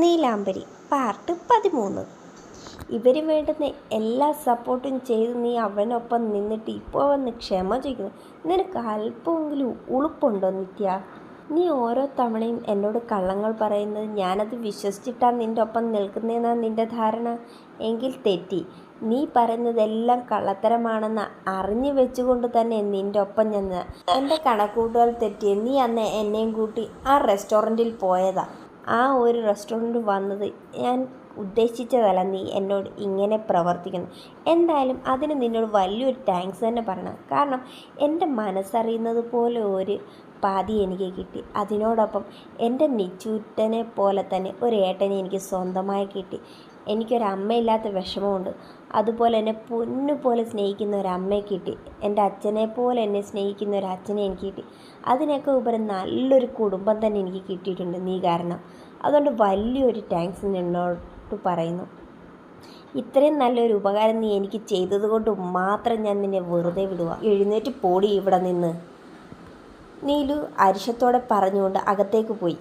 നീലാംബരി part പതിമൂന്ന്. ഇവർ വേണ്ടുന്ന എല്ലാ സപ്പോർട്ടും ചെയ്ത് നീ അവനൊപ്പം നിന്നിട്ട് ഇപ്പോൾ വന്ന് ക്ഷമ ചോദിക്കുന്നു. നിനക്ക് അല്പമെങ്കിലും ഉളുപ്പുണ്ടോ നിത്യ? നീ ഓരോ തവണയും എന്നോട് കള്ളങ്ങൾ പറയുന്നത് ഞാനത് വിശ്വസിച്ചിട്ടാണ് നിന്റെ ഒപ്പം നിൽക്കുന്നതെന്നാണ് നിന്റെ ധാരണ? എങ്കിൽ തെറ്റി. നീ പറയുന്നതെല്ലാം കള്ളത്തരമാണെന്ന് അറിഞ്ഞു വെച്ചുകൊണ്ട് തന്നെ നിന്റെ ഒപ്പം ഞാൻ എന്റെ കണക്കൂട്ടുകൾ തെറ്റി നീ അന്ന് എന്നെയും കൂട്ടി ആ റെസ്റ്റോറന്റിൽ പോയതാ. ആ ഒരു റെസ്റ്റോറന്റ് വന്നത് ഞാൻ ഉദ്ദേശിച്ചതല്ല നീ എന്നോട് ഇങ്ങനെ പ്രവർത്തിക്കുന്നു. എന്തായാലും അതിന് നിന്നോട് വലിയൊരു താങ്ക്സ് തന്നെ പറയണം. കാരണം എന്റെ മനസ്സറിയുന്നത് പോലെ ഒരു പാതി എനിക്ക് കിട്ടി. അതിനോടൊപ്പം എന്റെ നിച്ചൂറ്റനെ പോലെ തന്നെ ഒരു ഏട്ടനെ എനിക്ക് സ്വന്തമായി കിട്ടി. എനിക്കൊരു അമ്മയില്ലാത്ത വിഷമമുണ്ട്. അതുപോലെ എന്നെ പൊന്നു പോലെ സ്നേഹിക്കുന്ന അമ്മയെ കിട്ടി. എന്റെ അച്ഛനെ പോലെ എന്നെ സ്നേഹിക്കുന്ന ഒരു അച്ഛനെ എനിക്ക് കിട്ടി. അതിനൊക്കെ ഉപരി നല്ലൊരു കുടുംബം തന്നെ എനിക്ക് കിട്ടിയിട്ടുണ്ട് നീ കാരണം. അതുകൊണ്ട് വലിയൊരു താങ്ക്സ് നിന്നോട് പറയുന്നു. ഇത്രയും നല്ലൊരു ഉപകാരം നീ എനിക്ക് ചെയ്തതുകൊണ്ട് മാത്രം ഞാൻ നിന്നെ വെറുതെ വിടുക എഴുന്നേറ്റ് പോടി ഇവിടെ നിന്ന്. നീലു അരിശത്തോടെ പറഞ്ഞുകൊണ്ട് അകത്തേക്ക് പോയി.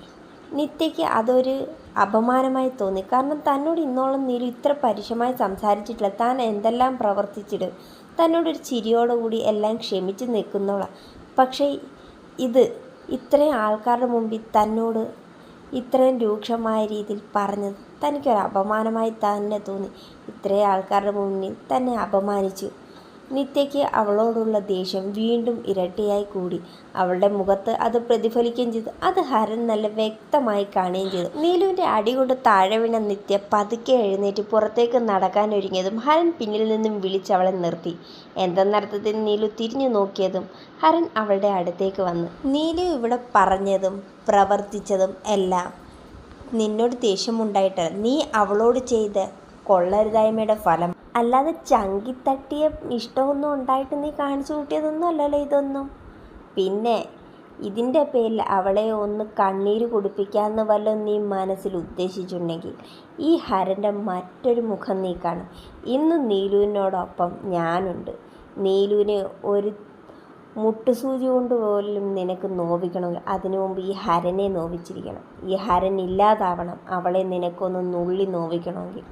നിത്യയ്ക്ക് അതൊരു അപമാനമായി തോന്നി. കാരണം തന്നോട് ഇന്നോളം നീലു ഇത്ര പരുഷമായി സംസാരിച്ചിട്ടില്ല. താൻ എന്തെല്ലാം പ്രവർത്തിച്ചിടും? തന്നോടൊരു ചിരിയോടുകൂടി എല്ലാം ക്ഷമിച്ച് നിൽക്കുന്നോളാം പക്ഷേ ഇത് ഇത്രയും ആൾക്കാരുടെ മുമ്പിൽ തന്നോട് ഇത്രയും രൂക്ഷമായ രീതിയിൽ പറഞ്ഞത് തനിക്കൊരു അപമാനമായി തന്നെ തോന്നി. ഇത്രയും ആൾക്കാരുടെ മുന്നിൽ തന്നെ അപമാനിച്ചു. നിത്യയ്ക്ക് അവളോടുള്ള ദേഷ്യം വീണ്ടും ഇരട്ടിയായി കൂടി. അവളുടെ മുഖത്ത് അത് പ്രതിഫലിക്കുകയും ചെയ്തു. അത് ഹരൻ നല്ല വ്യക്തമായി കാണുകയും ചെയ്തു. നീലുവിന്റെ അടി കൊണ്ട് താഴെ വീണ നിത്യ പതുക്കെ എഴുന്നേറ്റ് പുറത്തേക്ക് നടക്കാൻ ഒരുങ്ങിയതും ഹരൻ പിന്നിൽ നിന്നും വിളിച്ച് അവളെ നിർത്തി. എന്തെന്നർത്ഥത്തിൽ നീലു തിരിഞ്ഞു നോക്കിയതും ഹരൻ അവളുടെ അടുത്തേക്ക് വന്നു. നീലു ഇവിടെ പറഞ്ഞതും പ്രവർത്തിച്ചതും എല്ലാം നിന്നോട് ദേഷ്യമുണ്ടായിട്ട് നീ അവളോട് ചെയ്ത കൊള്ളരുതായ്മയുടെ ഫലം. അല്ലാതെ ചങ്കിത്തട്ടിയ ഇഷ്ടമൊന്നും ഉണ്ടായിട്ട് നീ കാണിച്ചു കൂട്ടിയതൊന്നും അല്ലല്ലോ ഇതൊന്നും. പിന്നെ ഇതിന്റെ പേരിൽ അവളെ ഒന്ന് കണ്ണീര് കുടിപ്പിക്കാമെന്ന് വല്ലതും നീ മനസ്സിൽ ഉദ്ദേശിച്ചിട്ടുണ്ടെങ്കിൽ ഈ ഹരന്റെ മറ്റൊരു മുഖം നീ കാണും. ഇന്ന് നീലുവിനോടൊപ്പം ഞാനുണ്ട്. നീലുവിനെ ഒരു മുട്ടുസൂചി കൊണ്ട് പോലും നിനക്ക് നോവിക്കണമെങ്കിൽ അതിനു മുമ്പ് ഈ ഹരനെ നോവിച്ചിരിക്കണം. ഈ ഹരൻ ഇല്ലാതാവണം. അവളെ നിനക്കൊന്ന് നുള്ളി നോവിക്കണമെങ്കിൽ.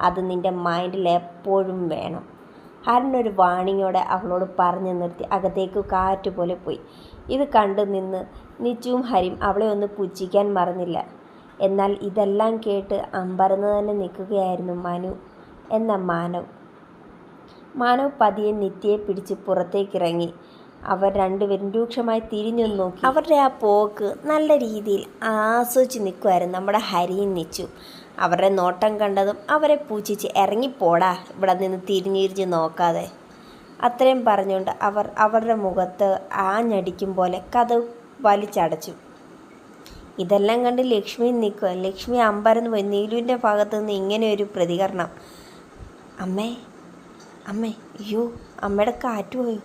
അത് നിന്റെ മൈൻഡിൽ എപ്പോഴും വേണം. ഹരൻ ഒരു വാണിങ്ങോടെ അവളോട് പറഞ്ഞു നിർത്തി. അകത്തേക്ക് കാറ്റ് പോലെ പോയി. ഇത് കണ്ടു നിന്ന് നിച്ചുവും ഹരിയും അവളെ ഒന്ന് പുച്ഛിക്കാൻ മറന്നില്ല. എന്നാൽ ഇതെല്ലാം കേട്ട് അമ്പരന്ന് തന്നെ നിൽക്കുകയായിരുന്നു മനു എന്ന മാനവ്. മാനവ് പതിയെ നിത്യയെ പിടിച്ച് പുറത്തേക്കിറങ്ങി. അവർ രണ്ടുപേരും രൂക്ഷമായി തിരിഞ്ഞു നോക്കി. അവരുടെ ആ പോക്ക് നല്ല രീതിയിൽ ആസ്വദിച്ച് നിൽക്കുമായിരുന്നു നമ്മുടെ ഹരിയും നിച്ചു. അവരുടെ നോട്ടം കണ്ടതും അവരെ പൂച്ഛിച്ച് ഇറങ്ങിപ്പോടാ. ഇവിടെ നിന്ന് തിരിഞ്ഞിരിഞ്ഞ് നോക്കാതെ. അത്രയും പറഞ്ഞുകൊണ്ട് അവർ അവരുടെ മുഖത്ത് ആഞ്ഞടിക്കും പോലെ കഥ വലിച്ചടച്ചു. ഇതെല്ലാം കണ്ട് ലക്ഷ്മി നിൽക്കുക ലക്ഷ്മി അമ്പരന്ന് പോയി. നീലുവിന്റെ ഭാഗത്തു നിന്ന് ഇങ്ങനെ ഒരു പ്രതികരണം. അമ്മേ അമ്മേ അയ്യോ അമ്മയുടെ കാറ്റ് പോയി?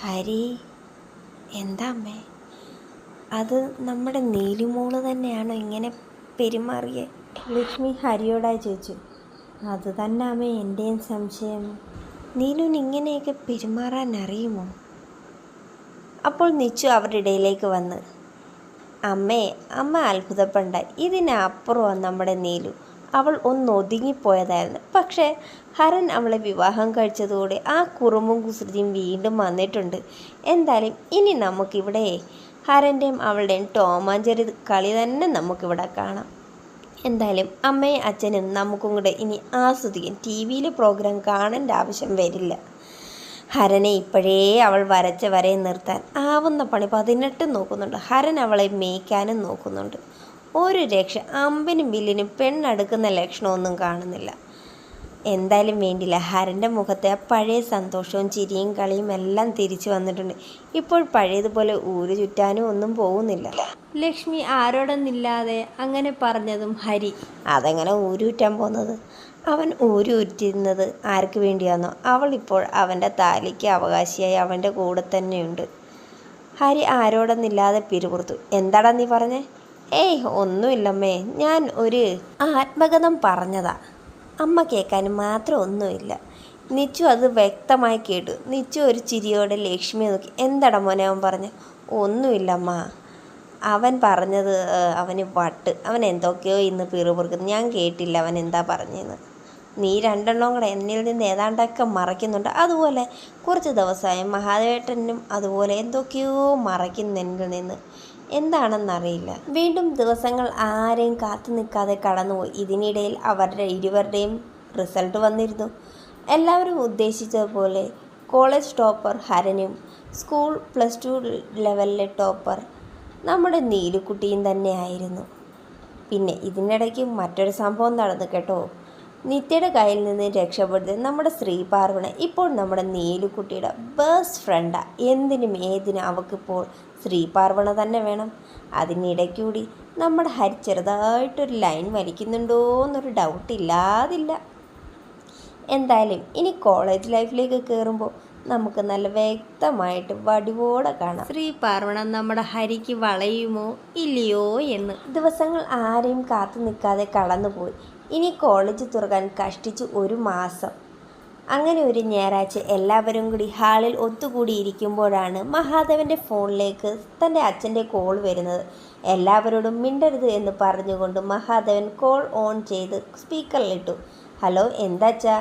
ഹരി എന്താ അമ്മേ? അത് നമ്മുടെ നീലിമോൾ തന്നെയാണോ ഇങ്ങനെ പെരുമാറിയേ? ലക്ഷ്മി ഹരിയോടായി ചോദിച്ചു അത് തന്നെ അമ്മ എന്റെയും സംശയം. നീനു ഇങ്ങനെയൊക്കെ പെരുമാറാൻ അറിയുമോ? അപ്പോൾ നിച്ചു അവരുടെ ഇടയിലേക്ക് വന്ന് അമ്മേ അമ്മ അത്ഭുതപ്പെടണ്ട. ഇതിനപ്പുറമാണ് നമ്മുടെ നീലു. അവൾ ഒന്ന് ഒതുങ്ങിപ്പോയതായിരുന്നു. പക്ഷേ ഹരൻ അവളെ വിവാഹം കഴിച്ചതോടെ ആ കുറുമ്പും കുസൃതിയും വീണ്ടും വന്നിട്ടുണ്ട്. എന്തായാലും ഇനി നമുക്കിവിടെ ഹരന്റെയും അവളുടെയും ടോമാഞ്ചേരി കളി തന്നെ നമുക്കിവിടെ കാണാം. എന്തായാലും അമ്മയും അച്ഛനും നമുക്കും കൂടെ ഇനി ആസ്വദിക്കും. ടി വിയിൽ പ്രോഗ്രാം കാണേണ്ട ആവശ്യം വരില്ല. ഹരനെ ഇപ്പോഴേ അവൾ വരച്ച വരെ നിർത്താൻ ആവുന്ന പണി പതിനെട്ട് നോക്കുന്നുണ്ട്. ഹരൻ അവളെ മേയ്ക്കാനും നോക്കുന്നുണ്ട്. ഒരു രക്ഷ അമ്പിനും ബില്ലിനും പെണ്ണടുക്കുന്ന ലക്ഷണമൊന്നും കാണുന്നില്ല. എന്തായാലും വേണ്ടില്ല ഹരന്റെ മുഖത്തെ ആ പഴയ സന്തോഷവും ചിരിയും കളിയും എല്ലാം തിരിച്ചു വന്നിട്ടുണ്ട്. ഇപ്പോൾ പഴയതുപോലെ ഊര് ചുറ്റാനും ഒന്നും പോകുന്നില്ല. ലക്ഷ്മി ആരോടൊന്നില്ലാതെ അങ്ങനെ പറഞ്ഞതും ഹരി. അതെങ്ങനെ ഊരുറ്റാൻ പോകുന്നത്? അവൻ ഊരുറ്റിരുന്നത് ആർക്ക് വേണ്ടിയാണോ അവൾ ഇപ്പോൾ അവന്റെ താലിക്ക് അവകാശിയായി അവന്റെ കൂടെ തന്നെയുണ്ട്. ഹരി ആരോടൊന്നില്ലാതെ പിരിപുറത്തു. എന്താടാ നീ പറഞ്ഞേ? ഏയ് ഒന്നുമില്ലമ്മേ. ഞാൻ ഒരു ആത്മകഥം പറഞ്ഞതാ. അമ്മ കേൾക്കാൻ മാത്രം ഒന്നുമില്ല. നിച്ചു അത് വ്യക്തമായി കേട്ടു. നിച്ചു ഒരു ചിരിയോടെ ലക്ഷ്മിയെ നോക്കി. എന്താടാ മോനെ? അവൻ പറഞ്ഞു. ഒന്നുമില്ല അമ്മ. അവൻ പറഞ്ഞത് അവന് വട്ട്. അവൻ എന്തൊക്കെയോ ഇന്ന് പിറുപിറുക്കുന്നു ഞാൻ കേട്ടില്ല അവൻ എന്താ പറഞ്ഞതെന്ന് നീ രണ്ടെണ്ണം കൂടെ എന്നിൽ നിന്ന് ഏതാണ്ടൊക്കെ മറയ്ക്കുന്നുണ്ട്. അതുപോലെ കുറച്ച് ദിവസമായി മഹാദേവേട്ടനും അതുപോലെ എന്തൊക്കെയോ മറയ്ക്കുന്നു എന്നിൽ നിന്ന്. എന്താണെന്നറിയില്ല. വീണ്ടും ദിവസങ്ങൾ ആരെയും കാത്തു നിൽക്കാതെ കടന്നുപോയി ഇതിനിടയിൽ അവരുടെ ഇരുവരുടെയും റിസൾട്ട് വന്നിരുന്നു. എല്ലാവരും ഉദ്ദേശിച്ചതുപോലെ കോളേജ് ടോപ്പർ ഹരനും സ്കൂൾ പ്ലസ് ടു ലെവലിലെ ടോപ്പർ നമ്മുടെ നീലുക്കുട്ടിയും തന്നെയായിരുന്നു പിന്നെ ഇതിനിടയ്ക്ക് മറ്റൊരു സംഭവം നടന്നു കേട്ടോ. നിത്യയുടെ കയ്യിൽ നിന്ന് രക്ഷപ്പെടുത്തി നമ്മുടെ ശ്രീ പാർവണ ഇപ്പോൾ നമ്മുടെ നീലുക്കുട്ടിയുടെ ബെസ്റ്റ് ഫ്രണ്ടാ എന്തിനും ഏതിനും അവൾക്കിപ്പോൾ ശ്രീ പാർവണ തന്നെ വേണം. അതിനിടയ്ക്കൂടി നമ്മുടെ ഹരി ചെറുതായിട്ടൊരു ലൈൻ വലിക്കുന്നുണ്ടോ എന്നൊരു ഡൗട്ട് ഇല്ലാതില്ല. എന്തായാലും ഇനി കോളേജ് ലൈഫിലേക്ക് കയറുമ്പോൾ നമുക്ക് നല്ല വ്യക്തമായിട്ട് വടിവോടെ കാണാം. ശ്രീ പാർവണ നമ്മുടെ ഹരിക്ക് വളയുമോ ഇല്ലയോ എന്ന്. ദിവസങ്ങൾ ആരെയും കാത്തു നിൽക്കാതെ കടന്നുപോയി. ഇനി കോളേജ് തുറക്കാൻ കഷ്ടിച്ച് ഒരു മാസം. അങ്ങനെ ഒരു ഞായറാഴ്ച എല്ലാവരും കൂടി ഹാളിൽ ഒത്തുകൂടിയിരിക്കുമ്പോഴാണ് മഹാദേവന്റെ ഫോണിലേക്ക് തന്റെ അച്ഛന്റെ കോൾ വരുന്നത്. എല്ലാവരോടും മിണ്ടരുത് എന്ന് പറഞ്ഞുകൊണ്ട് മഹാദേവൻ കോൾ ഓൺ ചെയ്ത് സ്പീക്കറിലിട്ടു ഹലോ എന്താച്ചാ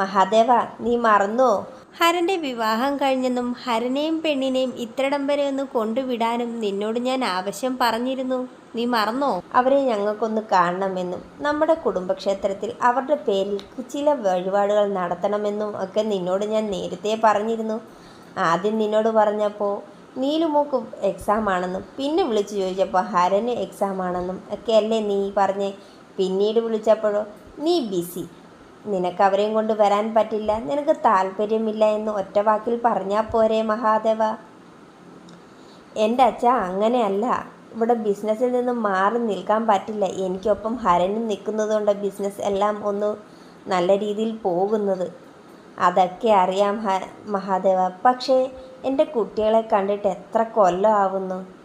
മഹാദേവ നീ മറന്നോ? ഹരന്റെ വിവാഹം കഴിഞ്ഞെന്നും ഹരനെയും പെണ്ണിനെയും ഇത്രടം വരെ ഒന്ന് കൊണ്ടുവിടാനും നിന്നോട് ഞാൻ ആവശ്യം പറഞ്ഞിരുന്നു. നീ മറന്നോ? അവരെ ഞങ്ങൾക്കൊന്ന് കാണണമെന്നും നമ്മുടെ കുടുംബക്ഷേത്രത്തിൽ അവരുടെ പേരിൽ ചില വഴിപാടുകൾ നടത്തണമെന്നും ഒക്കെ നിന്നോട് ഞാൻ നേരത്തെ പറഞ്ഞിരുന്നു. ആദ്യം നിന്നോട് പറഞ്ഞപ്പോൾ നീലുമോക്ക് എക്സാം ആണെന്നും പിന്നെ വിളിച്ചു ചോദിച്ചപ്പോൾ ഹരന് എക്സാം ആണെന്നും ഒക്കെ അല്ലേ നീ പറഞ്ഞേ? പിന്നീട് വിളിച്ചപ്പോഴോ നീ ബിസി നിനക്ക് അവരെയും കൊണ്ട് വരാൻ പറ്റില്ല. നിനക്ക് താല്പര്യമില്ല എന്ന് ഒറ്റ വാക്കിൽ പറഞ്ഞാൽ പോരെ മഹാദേവ. എന്റെ അച്ഛ അങ്ങനെയല്ല. ഇവിടെ ബിസിനസ്സിൽ നിന്ന് മാറി നിൽക്കാൻ പറ്റില്ല. എനിക്കൊപ്പം ഹരനും നിൽക്കുന്നതുകൊണ്ട് ബിസിനസ് എല്ലാം ഒന്ന് നല്ല രീതിയിൽ പോകുന്നത്. അതൊക്കെ അറിയാം മഹാദേവ. പക്ഷേ എന്റെ കുട്ടികളെ കണ്ടിട്ട് എത്ര കൊല്ലം ആവുന്നു?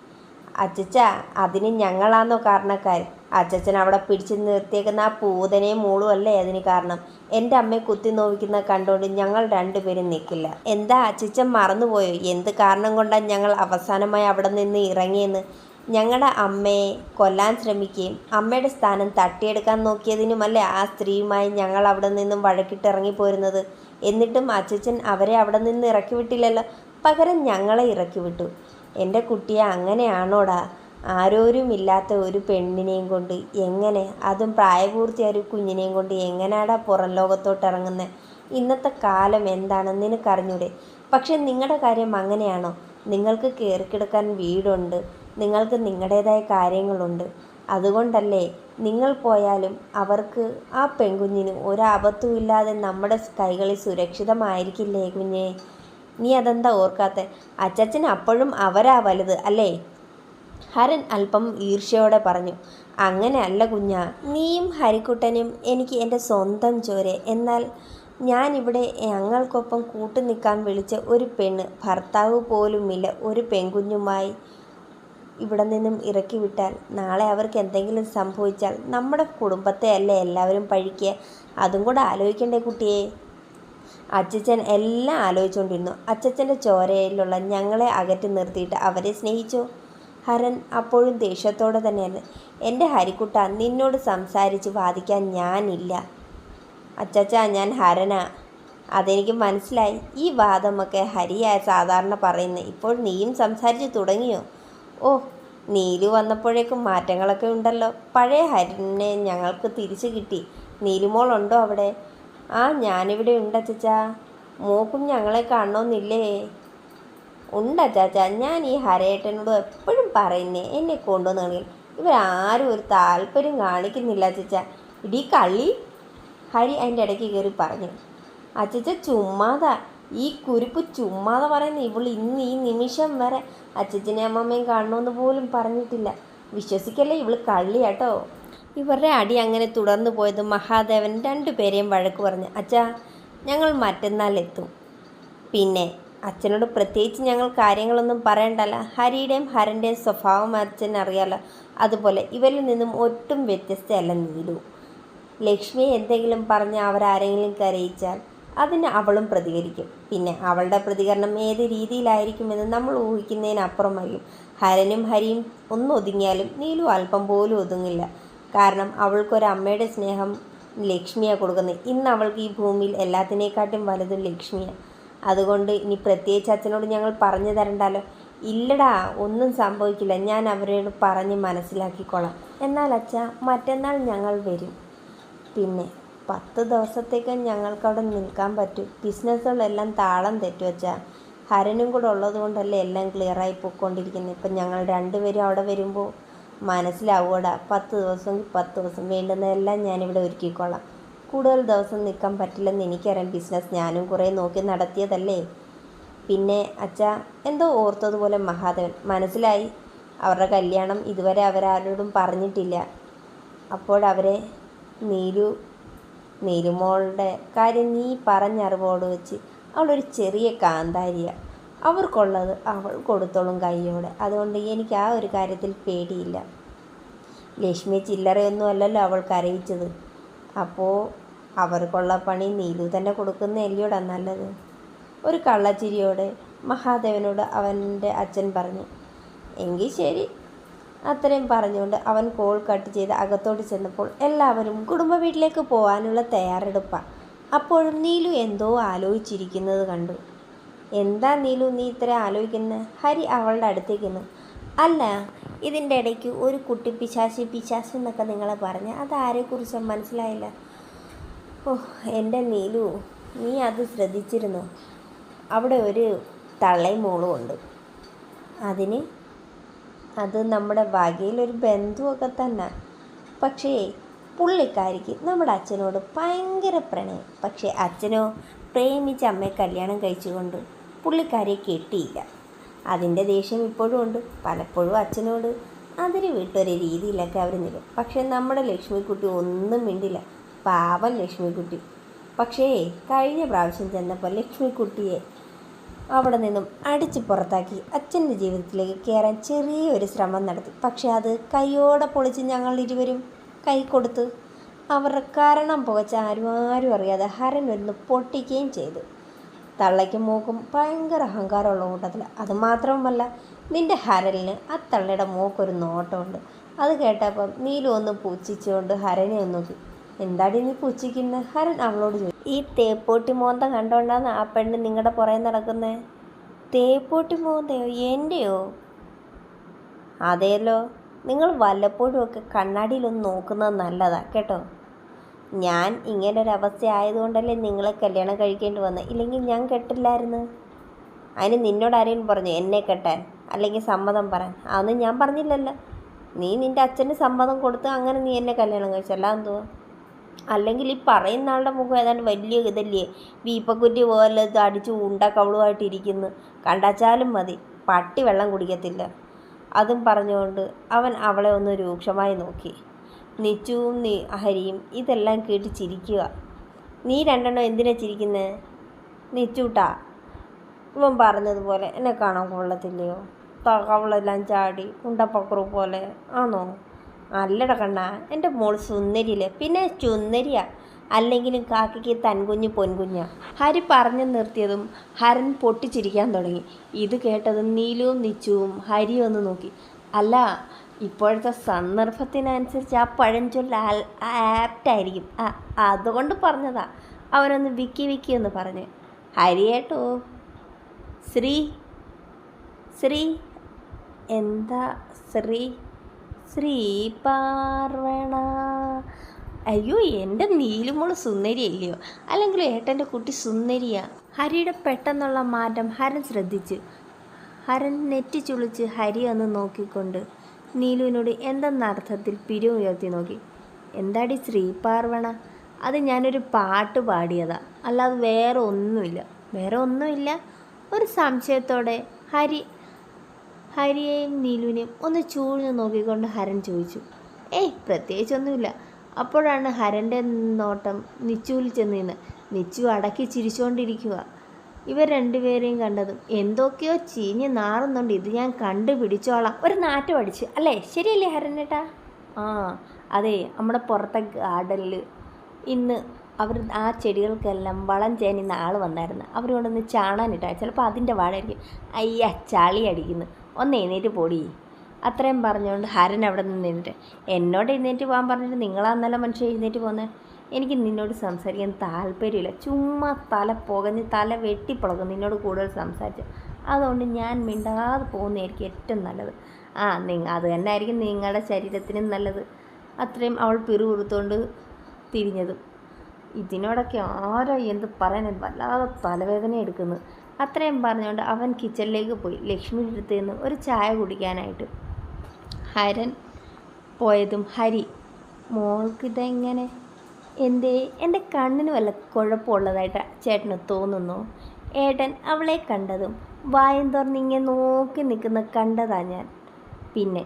അച്ചച്ച അതിന് ഞങ്ങളാന്നോ കാരണക്കാർ അച്ചച്ചൻ അവിടെ പിടിച്ചു നിർത്തിയേക്കുന്ന ആ പൂതനയും മോളും അല്ലേ അതിന് കാരണം? എന്റെ അമ്മയെ കുത്തി നോവിക്കുന്ന കണ്ടുകൊണ്ട് ഞങ്ങൾ രണ്ടുപേരും നിൽക്കില്ല എന്താ അച്ചച്ചൻ മറന്നുപോയോ? എന്ത് കാരണം കൊണ്ടാണ് ഞങ്ങൾ അവസാനമായി അവിടെ നിന്ന് ഇറങ്ങിയെന്ന്? ഞങ്ങളുടെ അമ്മയെ കൊല്ലാൻ ശ്രമിക്കുകയും അമ്മയുടെ സ്ഥാനം തട്ടിയെടുക്കാൻ നോക്കിയതിനുമല്ലേ ആ സ്ത്രീയുമായി ഞങ്ങൾ അവിടെ നിന്നും വഴക്കിട്ട് ഇറങ്ങിപ്പോരുന്നത്? എന്നിട്ടും അച്ചച്ചൻ അവരെ അവിടെ നിന്ന് ഇറക്കി വിട്ടില്ലല്ലോ. പകരം ഞങ്ങളെ ഇറക്കി വിട്ടു. എന്റെ കുട്ടിയെ അങ്ങനെയാണോടാ? ആരോരുമില്ലാത്ത ഒരു പെണ്ണിനെയും കൊണ്ട് എങ്ങനെ? അതും പ്രായപൂർത്തിയായ ഒരു കുഞ്ഞിനെയും കൊണ്ട് എങ്ങനെയാടാ പുറം ലോകത്തോട്ട് ഇറങ്ങുന്നത് ഇന്നത്തെ കാലം എന്താണെന്ന് നിനക്കറിഞ്ഞൂടെ? പക്ഷെ നിങ്ങളുടെ കാര്യം അങ്ങനെയാണോ? നിങ്ങൾക്ക് കയറിക്കിടക്കാൻ വീടുണ്ട്. നിങ്ങൾക്ക് നിങ്ങളുടേതായ കാര്യങ്ങളുണ്ട്. അതുകൊണ്ടല്ലേ നിങ്ങൾ പോയാലും അവർക്ക് ആ പെൺകുഞ്ഞിന് ഒരാപത്തും ഇല്ലാതെ നമ്മുടെ കൈകളിൽ സുരക്ഷിതമായിരിക്കില്ലേ കുഞ്ഞേ? നീ അതെന്താ ഓർക്കാത്ത? അച്ചച്ചൻ അപ്പോഴും അവരാ വലുത് അല്ലേ? ഹരൻ അല്പം ഈർഷ്യയോടെ പറഞ്ഞു അങ്ങനെ അല്ല കുഞ്ഞാ നീയും ഹരിക്കുട്ടനും എനിക്ക് എന്റെ സ്വന്തം ചോരെ. എന്നാൽ ഞാനിവിടെ ഞങ്ങൾക്കൊപ്പം കൂട്ടു നിൽക്കാൻ വിളിച്ച ഒരു പെണ്ണ് ഭർത്താവ് പോലുമില്ല. ഒരു പെൺകുഞ്ഞുമായി ഇവിടെ നിന്നും ഇറക്കി വിട്ടാൽ നാളെ അവർക്ക് എന്തെങ്കിലും സംഭവിച്ചാൽ നമ്മുടെ കുടുംബത്തെ അല്ലേ എല്ലാവരും പഴിക്കുക? അതും കൂടെ ആലോചിക്കണ്ടേ കുട്ടിയെ. അച്ചച്ചൻ എല്ലാം ആലോചിച്ചുകൊണ്ടിരുന്നു. അച്ചച്ചന്റെ ചോരയിലുള്ള ഞങ്ങളെ അകറ്റി നിർത്തിയിട്ട് അവരെ സ്നേഹിച്ചു. ഹരൻ അപ്പോഴും ദേഷ്യത്തോടെ തന്നെയാണ് എന്റെ ഹരിക്കുട്ട നിന്നോട് സംസാരിച്ച് വാദിക്കാൻ ഞാനില്ല. അച്ചച്ച ഞാൻ ഹരനാ. അതെനിക്ക് മനസ്സിലായി. ഈ വാദമൊക്കെ ഹരിയായ സാധാരണ പറയുന്നത് ഇപ്പോൾ നീയും സംസാരിച്ച് തുടങ്ങിയോ? ഓ നീലു വന്നപ്പോഴേക്കും മാറ്റങ്ങളൊക്കെ ഉണ്ടല്ലോ. പഴയ ഹരിനെ ഞങ്ങൾക്ക് തിരിച്ചു കിട്ടി. നീലുമോളുണ്ടോ അവിടെ? ആ ഞാനിവിടെ ഉണ്ട് അച്ചച്ചാ. മൂക്കും ഞങ്ങളെ കാണണമെന്നില്ലേ ഉണ്ട് അച്ചാച്ച. ഞാൻ ഈ ഹരേട്ടനോട് എപ്പോഴും പറയുന്നേ എന്നെ കൊണ്ടുവന്ന് കളികൾ ഇവരാരും ഒരു താല്പര്യം കാണിക്കുന്നില്ല അച്ചച്ച. ഇടി കള്ളി. ഹരി അതിന്റെ ഇടയ്ക്ക് കയറി പറഞ്ഞു. അച്ചച്ച ചുമ്മാതാ. ഈ കുരിപ്പ് ചുമ്മാതെ പറയുന്ന ഇവൾ ഇന്ന് ഈ നിമിഷം വരെ അച്ചച്ചനെ അമ്മമ്മയും കാണണമെന്ന് പോലും പറഞ്ഞിട്ടില്ല. വിശ്വസിക്കല്ലേ ഇവൾ കള്ളിയാട്ടോ? ഇവരുടെ അടി അങ്ങനെ തുടർന്നു പോയത് മഹാദേവൻ രണ്ടുപേരെയും വഴക്ക് പറഞ്ഞു അച്ഛാ ഞങ്ങൾ മറ്റന്നാൾ എത്തും. പിന്നെ അച്ഛനോട് പ്രത്യേകിച്ച് ഞങ്ങൾ കാര്യങ്ങളൊന്നും പറയണ്ടല്ല. ഹരിയുടെയും ഹരന്റെയും സ്വഭാവം അച്ഛൻ അറിയാലോ. അതുപോലെ ഇവരിൽ നിന്നും ഒട്ടും വ്യത്യസ്തയല്ല നീലു. ലക്ഷ്മിയെ എന്തെങ്കിലും പറഞ്ഞ് അവരാരെങ്കിലും കരയിച്ചാൽ അതിന് അവളും പ്രതികരിക്കും. പിന്നെ അവളുടെ പ്രതികരണം ഏത് രീതിയിലായിരിക്കുമെന്ന് നമ്മൾ ഊഹിക്കുന്നതിനപ്പുറമായിരിക്കും ഹരനും ഹരിയും ഒന്നൊതുങ്ങിയാലും നീലു അല്പം പോലും ഒതുങ്ങില്ല. കാരണം അവൾക്കൊരു അമ്മയുടെ സ്നേഹം ലക്ഷ്മിയാണ് കൊടുക്കുന്നത്. ഇന്ന് അവൾക്ക് ഈ ഭൂമിയിൽ എല്ലാത്തിനേക്കാട്ടും വലുതും ലക്ഷ്മിയാണ് അതുകൊണ്ട് ഇനി പ്രത്യേകിച്ച് അച്ഛനോട് ഞങ്ങൾ പറഞ്ഞു തരണ്ടാലോ ഇല്ലടാ ഒന്നും സംഭവിക്കില്ല. ഞാൻ അവരോട് പറഞ്ഞ് മനസ്സിലാക്കിക്കോളാം. എന്നാൽ അച്ഛ മറ്റന്നാൾ ഞങ്ങൾ വരും. പിന്നെ പത്ത് ദിവസത്തേക്ക് ഞങ്ങൾക്കവിടെ നിൽക്കാൻ പറ്റും. ബിസിനസ്സുകളെല്ലാം താളം തെറ്റു വെച്ചാൽ ഹരനും കൂടെ ഉള്ളത് കൊണ്ടല്ലേ എല്ലാം ക്ലിയറായി പോയിക്കൊണ്ടിരിക്കുന്നത്. ഇപ്പം ഞങ്ങൾ രണ്ടുപേരും അവിടെ വരുമ്പോൾ മനസ്സിലാവൂടാ പത്ത് ദിവസം പത്ത് ദിവസം വേണ്ടുന്നതെല്ലാം ഞാനിവിടെ ഒരുക്കിക്കോളാം. കൂടുതൽ ദിവസം നിൽക്കാൻ പറ്റില്ലെന്ന് എനിക്കറിയാം ബിസിനസ്. ഞാനും കുറേ നോക്കി നടത്തിയതല്ലേ? പിന്നെ അച്ഛ എന്തോ ഓർത്തതുപോലെ മഹാദേവൻ. മനസ്സിലായി. അവരുടെ കല്യാണം ഇതുവരെ അവരാരോടും പറഞ്ഞിട്ടില്ല. അപ്പോഴവരെ നീലു നീലുമോളുടെ കാര്യം നീ പറഞ്ഞറിവോട് വെച്ച് അവളൊരു ചെറിയ കാന്താരിയ. അവർക്കുള്ളത് അവൾ കൊടുത്തോളും കൈയോടെ. അതുകൊണ്ട് എനിക്ക് ആ ഒരു കാര്യത്തിൽ പേടിയില്ല. ലക്ഷ്മി ചില്ലറയൊന്നും അല്ലല്ലോ അവൾക്ക് അറിയിച്ചത്. അപ്പോൾ അവർക്കുള്ള പണി നീലു തന്നെ കൊടുക്കുന്ന എല്ലിയോടാ നല്ലത്? ഒരു കള്ളച്ചിരിയോടെ മഹാദേവനോട് അവന്റെ അച്ഛൻ പറഞ്ഞു എങ്കിൽ ശരി. അത്രയും പറഞ്ഞുകൊണ്ട് അവൻ കോൾ കട്ട് ചെയ്ത് അകത്തോട്ട് ചെന്നപ്പോൾ എല്ലാവരും കുടുംബ വീട്ടിലേക്ക് പോകാനുള്ള തയ്യാറെടുപ്പാണ് അപ്പോഴും നീലു എന്തോ ആലോചിച്ചിരിക്കുന്നത് കണ്ടു. എന്താ നീലു നീ ഇത്ര ആലോചിക്കുന്നത് ഹരി അവളുടെ അടുത്തേക്ക് നിന്നു അല്ല ഇതിന്റെ ഇടയ്ക്ക് ഒരു കുട്ടി പിശാശി പിശാശി എന്നൊക്കെ നിങ്ങളെ പറഞ്ഞ് അതാരെക്കുറിച്ച് മനസ്സിലായില്ല. ഓ എന്റെ നീലു നീ അത് ശ്രദ്ധിച്ചിരുന്നു? അവിടെ ഒരു തള്ളയും മോളും ഉണ്ട്. അതിന് അത് നമ്മുടെ വകയിലൊരു ബന്ധുവൊക്കെ തന്നെ. പക്ഷേ പുള്ളിക്കാരിക്ക് നമ്മുടെ അച്ഛനോട് ഭയങ്കര പ്രണയം. പക്ഷേ അച്ഛനോ പ്രേമിച്ച് അമ്മയെ കല്യാണം കഴിച്ചുകൊണ്ട് പുള്ളിക്കാരിയെ കെട്ടിയില്ല. അതിന്റെ ദേഷ്യം ഇപ്പോഴും ഉണ്ട് പലപ്പോഴും അച്ഛനോട്. അതിന് വിട്ടൊരു രീതിയിലൊക്കെ അവർ നിൽക്കും. പക്ഷേ നമ്മുടെ ലക്ഷ്മിക്കുട്ടി ഒന്നും മിണ്ടില്ല. പാവം ലക്ഷ്മിക്കുട്ടി. പക്ഷേ കഴിഞ്ഞ പ്രാവശ്യം ചെന്നപ്പോൾ ലക്ഷ്മിക്കുട്ടിയെ അവിടെ നിന്നും അടിച്ച് പുറത്താക്കി അച്ഛന്റെ ജീവിതത്തിലേക്ക് കയറാൻ ചെറിയൊരു ശ്രമം നടത്തി. പക്ഷേ അത് കൈയോടെ പൊളിച്ച് ഞങ്ങൾ ഇരുവരും കൈ കൊടുത്ത് അവരുടെ കാരണം പുകച്ച ആരും ആരും അറിയാതെ ഹരൻ ഒന്ന് പൊട്ടിക്കുകയും ചെയ്തു. തള്ളയ്ക്കും മൂക്കും ഭയങ്കര അഹങ്കാരമുള്ള കൂട്ടത്തിൽ അതുമാത്രവുമല്ല നിന്റെ ഹരലിന് ആ തള്ളയുടെ മൂക്കൊരു നോട്ടമുണ്ട്. അത് കേട്ടപ്പം നീലു ഒന്ന് പൂച്ചിച്ചുകൊണ്ട് ഹരനെ ഒന്ന് നോക്കി. എന്താടി നീ പുച്ഛിക്കുന്ന ഹരൻ അവളോട് ചോദിച്ചു. ഈ തേപ്പോട്ടി മോന്ത കണ്ടോണ്ടാണ് ആ പെണ്ണ് നിങ്ങളുടെ പുറകെ നടക്കുന്നത് തേപ്പോട്ടി മോന്തയോ? എന്റെയോ അതേലോ നിങ്ങൾ വല്ലപ്പോഴും ഒക്കെ കണ്ണാടിയിലൊന്ന് നോക്കുന്നത് നല്ലതാണ് കേട്ടോ? ഞാൻ ഇങ്ങനെ ഒരു അവസ്ഥ ആയതുകൊണ്ടല്ലേ നിങ്ങളെ കല്യാണം കഴിക്കേണ്ടി വന്നത് ഇല്ലെങ്കിൽ ഞാൻ കെട്ടില്ലായിരുന്നു? അതിന് നിന്നോട് ആരെങ്കിലും പറഞ്ഞു എന്നെ കെട്ടാൻ അല്ലെങ്കിൽ സമ്മതം പറയാൻ. അതൊന്നും ഞാൻ പറഞ്ഞില്ലല്ലോ. നീ നിന്റെ അച്ഛന് സമ്മതം കൊടുത്ത് അങ്ങനെ നീ എന്നെ കല്യാണം കഴിച്ചല്ല എന്തോ അല്ലെങ്കിൽ ഈ പറയുന്ന ആളുടെ മുഖം ഏതാണ്ട് വലിയ ഇതല്ലേ? വീപ്പക്കുറ്റി പോലെ അടിച്ച് ഉണ്ട കവളുമായിട്ടിരിക്കുന്നു കണ്ടാച്ചാലും മതി. പട്ടി വെള്ളം കുടിക്കത്തില്ല. അതും പറഞ്ഞുകൊണ്ട് അവൻ അവളെ ഒന്ന് രൂക്ഷമായി നോക്കി. നിച്ചുവും നീ അഹരിയും ഇതെല്ലാം കേട്ട് ചിരിക്കുക. നീ രണ്ടെണ്ണം എന്തിനാ ചിരിക്കുന്നത് നിച്ചൂട്ടാ ഇവൻ പറഞ്ഞതുപോലെ എന്നെ കാണാൻ കൊള്ളത്തില്ലയോ? തകവളെല്ലാം ചാടി ഉണ്ടപ്പക്കുറു പോലെ ആണോ അല്ലട കണ്ണ എന്റെ മോൾ സുന്ദരിയില്ലേ? പിന്നെ ചുന്ദരിയാ അല്ലെങ്കിലും കാക്കയ്ക്ക് തൻകുഞ്ഞ് പൊൻകുഞ്ഞ. ഹരി പറഞ്ഞു നിർത്തിയതും ഹരൻ പൊട്ടിച്ചിരിക്കാൻ തുടങ്ങി. ഇത് കേട്ടതും നീലുവും നിച്ചുവും ഹരി ഒന്ന് നോക്കി. അല്ല ഇപ്പോഴത്തെ സന്ദർഭത്തിനനുസരിച്ച് ആ പഴഞ്ചൊല്ല ആപ്റ്റായിരിക്കും അതുകൊണ്ട് പറഞ്ഞതാ. അവനൊന്ന് വിക്കി വിക്കി എന്ന് പറഞ്ഞ്. ഹരിയേട്ടോ ശ്രീ ശ്രീ എന്താ ശ്രീ? ശ്രീ പാർവണ. അയ്യോ എന്റെ നീലുമോൾ സുന്ദരിയല്ലയോ അല്ലെങ്കിൽ ഏട്ടന്റെ കുട്ടി സുന്ദരിയാ. ഹരിയുടെ പെട്ടെന്നുള്ള മാറ്റം ഹരൻ ശ്രദ്ധിച്ചു. ഹരൻ നെറ്റി ചുളിച്ച് ഹരി ഒന്ന് നോക്കിക്കൊണ്ട് നീലുവിനോട് എന്തെന്ന അർത്ഥത്തിൽ പിരിവ് ഉയർത്തി നോക്കി. എന്താടി ശ്രീ പാർവണ അത് ഞാനൊരു പാട്ട് പാടിയതാ. അല്ലാതെ വേറെ ഒന്നുമില്ല. വേറെ ഒന്നുമില്ല. ഒരു സംശയത്തോടെ ഹരി ഹരിയെയും നീലുവിനെയും ഒന്ന് ചൂഴ്ന്നു നോക്കിക്കൊണ്ട് ഹരൻ ചോദിച്ചു. ഏയ് പ്രത്യേകിച്ചൊന്നുമില്ല. അപ്പോഴാണ് ഹരന്റെ നോട്ടം നിച്ചുവിൽ ചെന്ന് നിന്ന് നിച്ചു അടക്കി ചിരിച്ചുകൊണ്ടിരിക്കുക ഇവർ രണ്ടുപേരെയും കണ്ടതും എന്തൊക്കെയോ ചീഞ്ഞ് നാറുന്നുണ്ട്. ഇത് ഞാൻ കണ്ടുപിടിച്ചോളാം. ഒരു നാറ്റം അടിച്ച്. അല്ലേ? ശരിയല്ലേ ഹരനേട്ടാ ആ അതെ. നമ്മുടെ പുറത്തെ ഗാർഡനിൽ ഇന്ന് അവർ ആ ചെടികൾക്കെല്ലാം വളം ചേനി ആൾ വന്നായിരുന്നു. അവർ കൊണ്ടൊന്ന് ചാണാനിട്ടാ. ചിലപ്പോൾ അതിന്റെ വാഴായിരിക്കും അയ്യ ചളി അടിക്കുന്നു. ഒന്ന് എഴുന്നേറ്റ് പൊടി. അത്രയും പറഞ്ഞുകൊണ്ട് ഹരൻ അവിടെ നിന്ന് നിന്നിട്ട് എന്നോട് എഴുന്നേറ്റ് പോകാൻ പറഞ്ഞിട്ട് നിങ്ങളാ നല്ല മനുഷ്യൻ എഴുന്നേറ്റ് പോകുന്നത് എനിക്ക് നിന്നോട് സംസാരിക്കാൻ താല്പര്യമില്ല. ചുമ്മാ തല പുകഞ്ഞ് തല വെട്ടിപ്പുളക്കും നിന്നോട് കൂടുതൽ സംസാരിച്ചു. അതുകൊണ്ട് ഞാൻ മിണ്ടാതെ പോകുന്നതായിരിക്കും ഏറ്റവും നല്ലത്. ആ നിങ്ങ അത് തന്നെ ആയിരിക്കും നിങ്ങളുടെ ശരീരത്തിനും നല്ലത്. അത്രയും അവൾ പിറുപിറുത്തോണ്ട് തിരിഞ്ഞതും. ഇതിനോടൊക്കെ ആരോ എന്ത് പറയാനും വല്ലാതെ തലവേദന എടുക്കുന്നു. അത്രയും പറഞ്ഞുകൊണ്ട് അവൻ കിച്ചണിലേക്ക് പോയി. ലക്ഷ്മി അടുത്ത് നിന്ന് ഒരു ചായ കുടിക്കാനായിട്ട്. ഹരൻ പോയതും ഹരി മോൾക്കിതെങ്ങനെ? എന്തേ എന്റെ കണ്ണിന് വല്ല കുഴപ്പമുള്ളതായിട്ട് ചേട്ടന് തോന്നുന്നു. ഏട്ടൻ അവളെ കണ്ടതും വായം തുറന്നിങ്ങനെ നോക്കി നിൽക്കുന്ന കണ്ടതാ ഞാൻ. പിന്നെ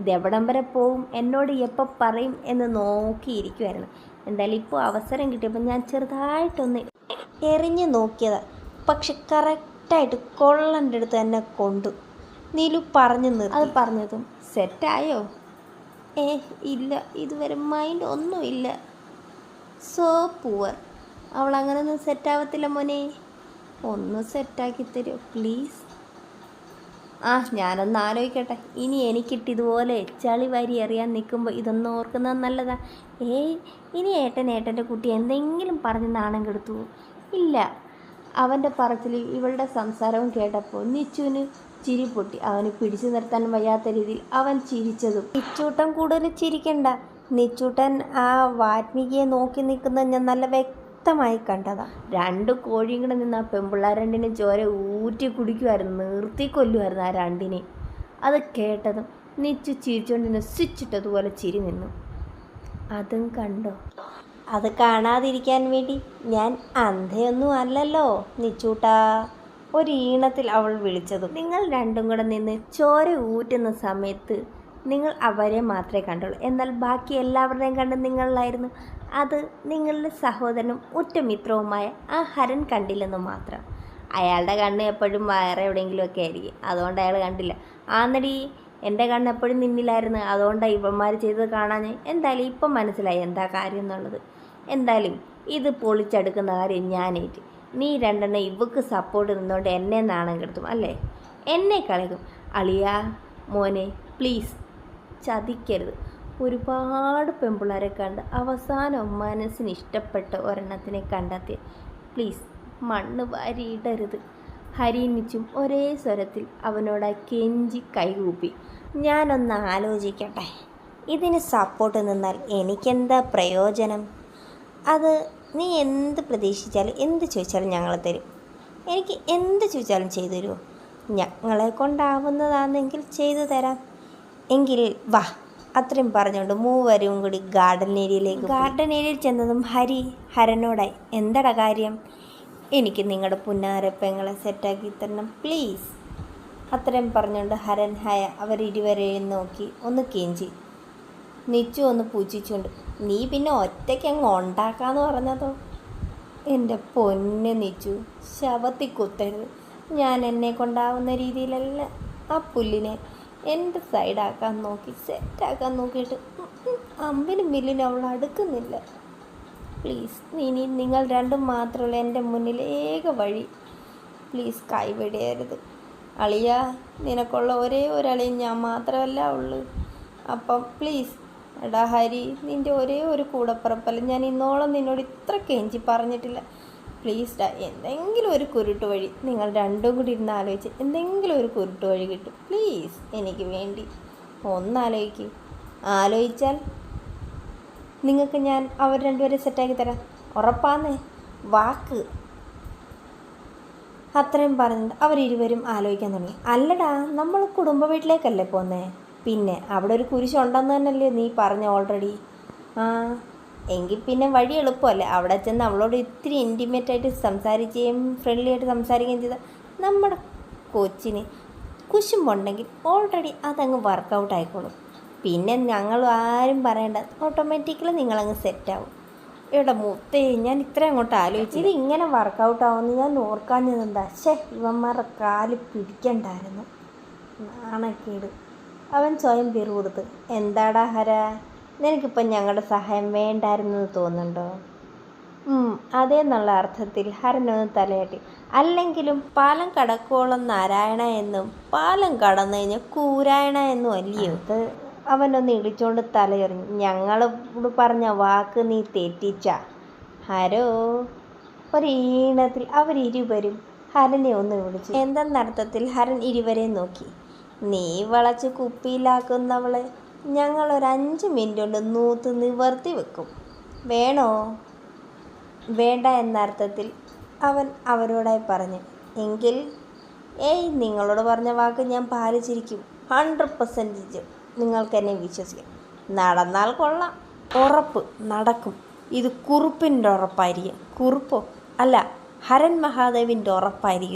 ഇതെവിടം വരെ പോവും എന്നോട് എപ്പോൾ പറയും എന്ന് നോക്കിയിരിക്കുമായിരുന്നു എന്തായാലും ഇപ്പോൾ അവസരം കിട്ടിയപ്പോൾ ഞാൻ ചെറുതായിട്ടൊന്ന് എറിഞ്ഞു നോക്കിയതാ. പക്ഷെ കറക്റ്റായിട്ട് കൊള്ളന്റെ അടുത്ത് തന്നെ കൊണ്ടു. നീലു പറഞ്ഞു നിർത്തി. അത് പറഞ്ഞതും സെറ്റായോ ഏ ഇല്ല ഇതുവരെ മൈൻഡ് ഒന്നുമില്ല. സോ പൂവർ അവൾ അങ്ങനൊന്നും സെറ്റാവത്തില്ല മോനെ. ഒന്ന് സെറ്റാക്കി തരുമോ പ്ലീസ് ആ ഞാനൊന്ന് ആലോചിക്കട്ടെ. ഇനി എനിക്കിട്ട് ഇതുപോലെ ചളി വാരി എറിയാൻ നിൽക്കുമ്പോൾ ഇതൊന്നും ഓർക്കുന്നത് നല്ലതാ. ഏയ് ഇനി ഏട്ടൻ ഏട്ടന്റെ കുട്ടി എന്തെങ്കിലും പറഞ്ഞ് നാണം കെടുത്തു ഇല്ല. അവന്റെ പറച്ചിൽ ഇവളുടെ സംസാരവും കേട്ടപ്പോൾ നിച്ചുവിന് ചിരി പൊട്ടി. അവന് പിടിച്ചു നിർത്താൻ വയ്യാത്ത രീതിയിൽ അവൻ ചിരിച്ചതും. ഇച്ചൂട്ടം കൂടുതൽ ചിരിക്കണ്ട. നിച്ചൂട്ടൻ ആ വാത്മീകിയെ നോക്കി നിൽക്കുന്നത് ഞാൻ നല്ല വ്യക്തമായി കണ്ടതാ. രണ്ട് കോഴിയും കൂടെ നിന്ന് ആ പെമ്പിള്ളാർ രണ്ടിനെ ചോര ഊറ്റി കുടിക്കുമായിരുന്നു നിർത്തി കൊല്ലുമായിരുന്നു ആ രണ്ടിനെ. അത് കേട്ടതും നിച്ചു ചിരിച്ചുകൊണ്ട് നിന്ന് സ്വിച്ചിട്ടതുപോലെ ചിരി നിന്നു. അതും കണ്ടോ? അത് കാണാതിരിക്കാൻ വേണ്ടി ഞാൻ അന്ധയൊന്നും അല്ലല്ലോ നിച്ചൂട്ടാ. ഒരു ഈണത്തിൽ അവൾ വിളിച്ചതും നിങ്ങൾ രണ്ടും കൂടെ നിന്ന് ചോര ഊറ്റുന്ന സമയത്ത് നിങ്ങൾ അവരെ മാത്രമേ കണ്ടുള്ളൂ. എന്നാൽ ബാക്കി എല്ലാവരുടെയും കണ്ട് നിങ്ങളിലായിരുന്നു. അത് നിങ്ങളുടെ സഹോദരനും ഉറ്റമിത്രവുമായ ആ ഹരൻ കണ്ടില്ലെന്ന് മാത്രം. അയാളുടെ കണ്ണ് എപ്പോഴും വേറെ എവിടെയെങ്കിലുമൊക്കെ ആയിരിക്കും. അതുകൊണ്ട് അയാൾ കണ്ടില്ല. ആന്നടി എന്റെ കണ്ണ് എപ്പോഴും നിന്നിലായിരുന്നു അതുകൊണ്ടാണ് ഇവന്മാർ ചെയ്തത് കാണാൻ എന്തായാലും ഇപ്പം മനസ്സിലായി എന്താ കാര്യം എന്നുള്ളത്. എന്തായാലും ഇത് പൊളിച്ചെടുക്കുന്ന കാര്യം ഞാനേറ്റ്. നീ രണ്ടെണ്ണം ഇവക്ക് സപ്പോർട്ട് നിന്നുകൊണ്ട് എന്നെ നാണം കെടുത്തും അല്ലേ? എന്നെ കളിക്കും അളിയ മോനെ പ്ലീസ് ചതിക്കരുത്. ഒരുപാട് പെമ്പിള്ളേരെ കണ്ട് അവസാനം മനസ്സിന് ഇഷ്ടപ്പെട്ട ഒരെണ്ണത്തിനെ കണ്ടെത്തി പ്ലീസ് മണ്ണ് വാരിയിടരുത്. ഹരിനിച്ചും ഒരേ സ്വരത്തിൽ അവനോട് കെഞ്ചി കൈകൂപ്പി. ഞാനൊന്ന് ആലോചിക്കട്ടെ. ഇതിന് സപ്പോർട്ട് നിന്നാൽ എനിക്കെന്താ പ്രയോജനം? അത് നീ എന്ത് പ്രതീക്ഷിച്ചാലും എന്ത് ചോദിച്ചാലും ഞങ്ങൾ തരും. എനിക്ക് എന്ത് ചോദിച്ചാലും ചെയ്തു തരുമോ? ഞങ്ങളെ കൊണ്ടാവുന്നതാണെങ്കിൽ ചെയ്തു തരാം. എങ്കിൽ വാ. അത്രയും പറഞ്ഞുകൊണ്ട് മൂവരും കൂടി ഗാർഡൻ ഏരിയയിലേക്ക് ഗാർഡൻ ഏരിയയിൽ ചെന്നതും ഹരി ഹരനോടായി എന്താടാ കാര്യം? എനിക്ക് നിങ്ങളുടെ പുന്നാരപ്പങ്ങളെ സെറ്റാക്കി തരണം പ്ലീസ് അത്രയും പറഞ്ഞുകൊണ്ട് ഹരൻ ഹയ അവരിരുവരെയും നോക്കി ഒന്ന് കെഞ്ചി. നിച്ചു ഒന്ന് പൂജിച്ചുകൊണ്ട് നീ പിന്നെ ഒറ്റയ്ക്ക് അങ്ങ് ഉണ്ടാക്കാന്ന് പറഞ്ഞതോ? എന്റെ പൊന്ന് നിച്ചു ശവത്തി കുത്തരുത് ഞാൻ എന്നെ കൊണ്ടാവുന്ന രീതിയിലല്ല. ആ പുല്ലിനെ എന്റെ സൈഡാക്കാൻ നോക്കി സെറ്റാക്കാൻ നോക്കിയിട്ട് അമ്പിന് മില്ലിന് അവൾ അടുക്കുന്നില്ല. പ്ലീസ് ഇനി നിങ്ങൾ രണ്ടും മാത്രമുള്ള എന്റെ മുന്നിൽ ഏക വഴി. പ്ലീസ് കൈവിടയരുത് അളിയ നിനക്കുള്ള ഒരേ ഒരളിയും ഞാൻ മാത്രമല്ല ഉള്ളു. അപ്പം പ്ലീസ് എടാ ഹരി നിന്റെ ഒരേ ഒരു കൂടപ്പുറപ്പല്ല ഞാൻ ഇന്നോളം നിന്നോട് ഇത്ര കെഞ്ചി പറഞ്ഞിട്ടില്ല. പ്ലീസ് ഡാ എന്തെങ്കിലും ഒരു കുരുട്ട് വഴി നിങ്ങൾ രണ്ടും കൂടി ഇരുന്ന് ആലോചിച്ച് എന്തെങ്കിലും ഒരു കുരുട്ട് വഴി കിട്ടും. പ്ലീസ് എനിക്ക് വേണ്ടി. ഒന്നാലോചിക്ക്. ആലോചിച്ചാൽ നിങ്ങൾക്ക് ഞാൻ അവർ രണ്ടുപേരെ സെറ്റാക്കി തരാം. ഉറപ്പാന്നേ? വാക്ക്. അത്രയും പറഞ്ഞിട്ട് അവരിരുവരും ആലോചിക്കാൻ തുടങ്ങി. അല്ലടാ നമ്മൾ കുടുംബ വീട്ടിലേക്കല്ലേ പോന്നേ? പിന്നെ അവിടെ ഒരു കുരിശുണ്ടെന്ന് തന്നെയല്ലേ നീ പറഞ്ഞ ഓൾറെഡി ആ. എങ്കിൽ പിന്നെ വഴി എളുപ്പമല്ലേ? അവിടെ ചെന്ന് അവളോട് ഇത്തിരി ഇന്റിമേറ്റ് ആയിട്ട് സംസാരിക്കുകയും ഫ്രണ്ട്ലി ആയിട്ട് സംസാരിക്കുകയും ചെയ്താൽ നമ്മുടെ കൊച്ചിന് കുശുമ്പുണ്ടെങ്കിൽ ഓൾറെഡി അതങ്ങ് വർക്കൗട്ട് ആയിക്കോളും. പിന്നെ ഞങ്ങൾ ആരും പറയേണ്ട. ഓട്ടോമാറ്റിക്കലി നിങ്ങളങ്ങ് സെറ്റാവും എടാ മുത്തേ ഞാൻ ഇത്രയും അങ്ങോട്ട് ആലോചിച്ചു. ഇത് ഇങ്ങനെ വർക്കൗട്ട് ആവുമെന്ന് ഞാൻ ഓർക്കാഞ്ഞതെന്താ? ഷേ ഇവന്മാരുടെ കാൽ പിടിക്കണ്ടായിരുന്നു. നാണക്കേട്. അവൻ സ്വയം പിറുകൊടുത്ത്. എന്താടാ ഹര? നിനക്കിപ്പം ഞങ്ങളുടെ സഹായം വേണ്ടായിരുന്നെന്ന് തോന്നുന്നുണ്ടോ? അതേന്നുള്ള അർത്ഥത്തിൽ ഹരനൊന്ന് തലയാട്ടി. അല്ലെങ്കിലും പാലം കടക്കോളം നാരായണ എന്നും പാലം കടന്നു കഴിഞ്ഞാൽ കൂരായണ എന്നും അല്ലയോ? അത് അവനൊന്ന് ഇടിച്ചോണ്ട് തലയെറിഞ്ഞു. ഞങ്ങളോട് പറഞ്ഞ വാക്ക് നീ തെറ്റിച്ച. ഹരോ ഒരീണത്തിൽ അവരിരുവരും ഹരനെ ഒന്ന് വിളിച്ചു. എന്തെന്നർത്ഥത്തിൽ ഹരൻ ഇരുവരെയും നോക്കി? നീ വളച്ച് കുപ്പിയിലാക്കുന്നവളെ. ഞങ്ങൾ ഒരു അഞ്ച് മിനിറ്റ് കൊണ്ട് നൂത്ത് നിവർത്തി വെക്കും. വേണോ? വേണ്ട എന്ന അർത്ഥത്തിൽ അവൻ അവരോടായി പറഞ്ഞു. എങ്കിൽ ഏയ് നിങ്ങളോട് പറഞ്ഞ വാക്ക് ഞാൻ പാലിച്ചിരിക്കും. ഹൺഡ്രഡ് പെർസെന്റേജ് നിങ്ങൾക്ക് എന്നെ വിശ്വസിക്കാം. നടന്നാൽ കൊള്ളാം. ഉറപ്പ് നടക്കും. ഇത് കുറുപ്പിന്റെ ഉറപ്പായിരിക്കും. കുറുപ്പോ? അല്ല ഹരൻ മഹാദേവിന്റെ ഉറപ്പായിരിക്കും.